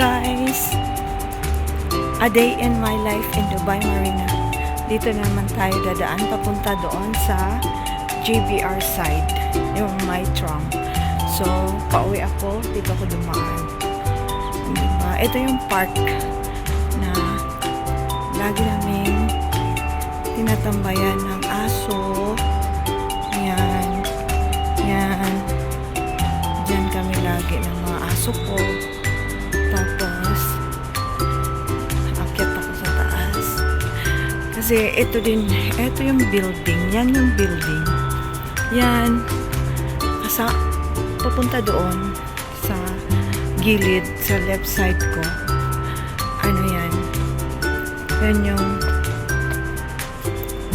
Guys! A day in my life in Dubai Marina. Dito naman tayo dadaan papunta doon sa JBR side, yung my tram. So, pauwi ako, dito ako dumaan. Diba? Ito yung park na lagi namin tinatambayan ng aso. Yan. Yan. Diyan kami lagi ng mga aso ko. Kasi ito din, ito yung building. Yan yung building. Yan. Kasa, papunta doon sa gilid, sa left side ko. Ano yan? Yan yung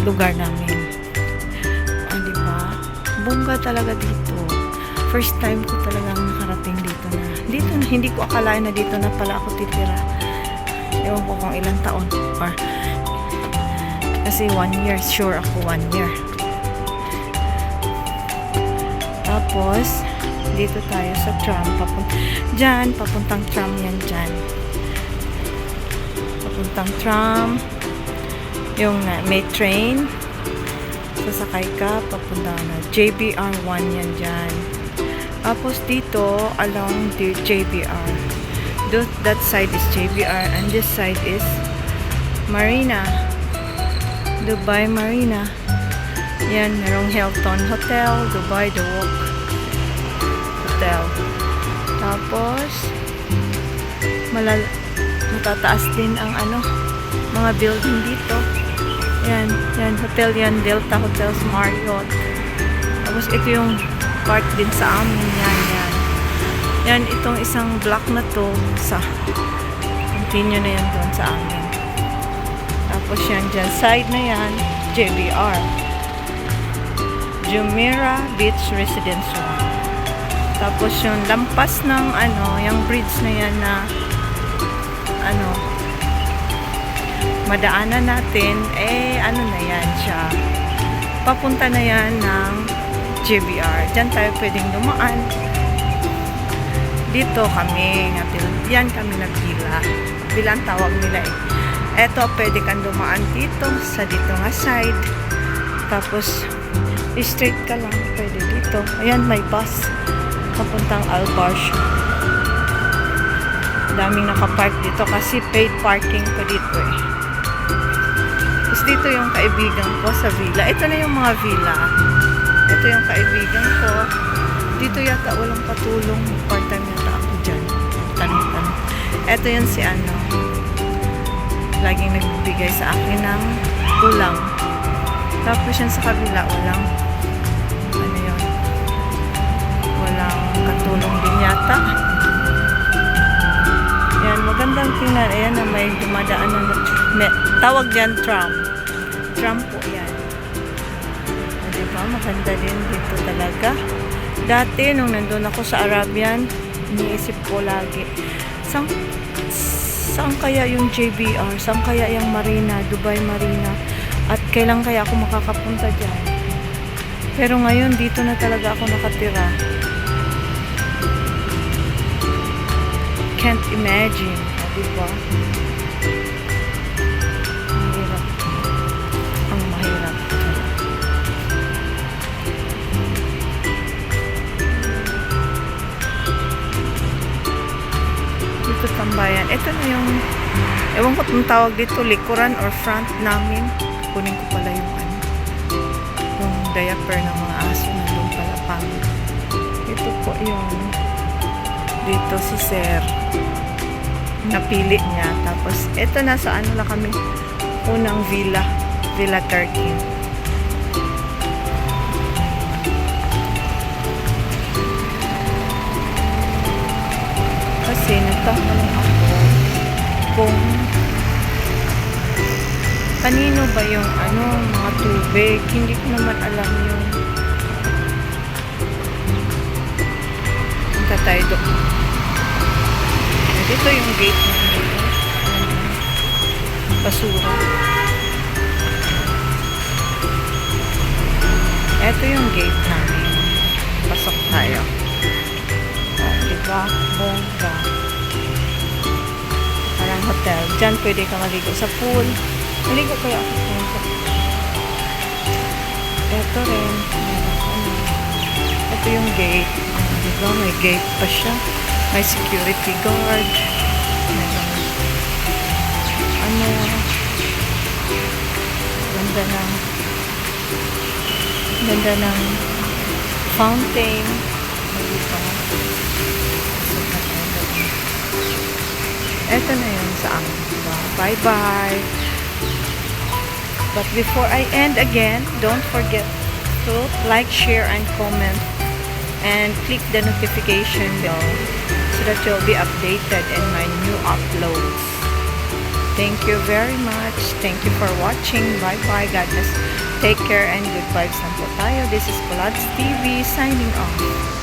lugar namin. Ah, di ba? Bongga talaga dito. First time ko talagang nakarating dito na. Dito na, hindi ko akalain na dito na pala ako titira. Ewan ko kung ilang taon. Or, kasi one year, sure ako one year. Tapos, dito tayo sa tram. Papun dyan, papuntang tram yan dyan. Papuntang tram. Yung na, may train. Sasakay ka, papunta na. JBR 1 yan dyan. Tapos dito, along the JBR. Th- that side is JBR and this side is Marina. Dubai Marina. Yan, merong Hilton Hotel, Dubai The Walk Hotel. Tapos, malal matataas din ang ano, mga building dito. Yan, yan, hotel yan, Delta Hotels Marriott. Tapos ito yung park din sa amin, yan, yan. Yan, itong isang block na to sa continue na yan doon sa amin. Tapos yan dyan, side na yan, JBR. Jumeirah Beach Residence 1. Tapos yung lampas ng ano, yung bridge na yan na ano, madaanan natin, eh, ano na yan siya. Papunta na yan ng JBR. Diyan tayo pwedeng dumaan. Dito kami, nga, yan kami nagpila. Bilang tawag nila eh. Eto, pwede kang dumaan dito, sa dito nga side. Tapos, straight ka lang, pwede dito. Ayan, may bus. Papuntang Albarsh. Daming nakapark dito kasi paid parking pa dito eh. Tapos dito yung kaibigan ko sa villa. Ito na yung mga villa. Ito yung kaibigan ko. Dito yata walang patulong. Part-time yata ako dyan. Tanong-tanong. Ito yun si ano. Laging nagbibigay sa akin ng ulam. Tapos yan sa kabila, walang ano yun. Walang katulong din yata. Yan, magandang tingnan. Ayan na may dumadaan na may, tawag yan tram. Tram po yan. O, diba? Maganda din dito talaga. Dati, nung nandun ako sa Arabian, iniisip ko lagi, saan, saan kaya yung JBR? Saan kaya yung Marina, Dubai Marina? At kailan kaya ako makakapunta dyan? Pero ngayon, dito na talaga ako nakatira. Can't imagine. O, diba? Dito tambayan. Ito na yung ewan ko kung tawag dito likuran or front namin. Kunin ko pala yung ano yung diaper ng mga aso na doon pala pang. Ito po yung dito si Sir napili niya. Tapos, ito na sa ano lang kami, unang villa, Villa 13. Kanino ba yung ano, mga tubig. Hindi ko naman alam yung punta tayo doon. Dito yung gate ng. Basura. Ito yung gate namin. Pasok tayo. Oh, diba? Bongga. hotel. Diyan pwede ka maligo sa pool. Maligo kaya ako pool. Ito rin. Ito yung gate. Di ba? May gate pa siya. May security guard. Meron. Ano. Ganda ng ganda ng fountain. Di ba? Ito na yun sa akin. Diba? Bye-bye. But before I end again, don't forget to like, share, and comment. And click the notification bell so that you'll be updated in my new uploads. Thank you very much. Thank you for watching. Bye-bye. God. Take care and good vibes lang po tayo. This is Pulads TV signing off.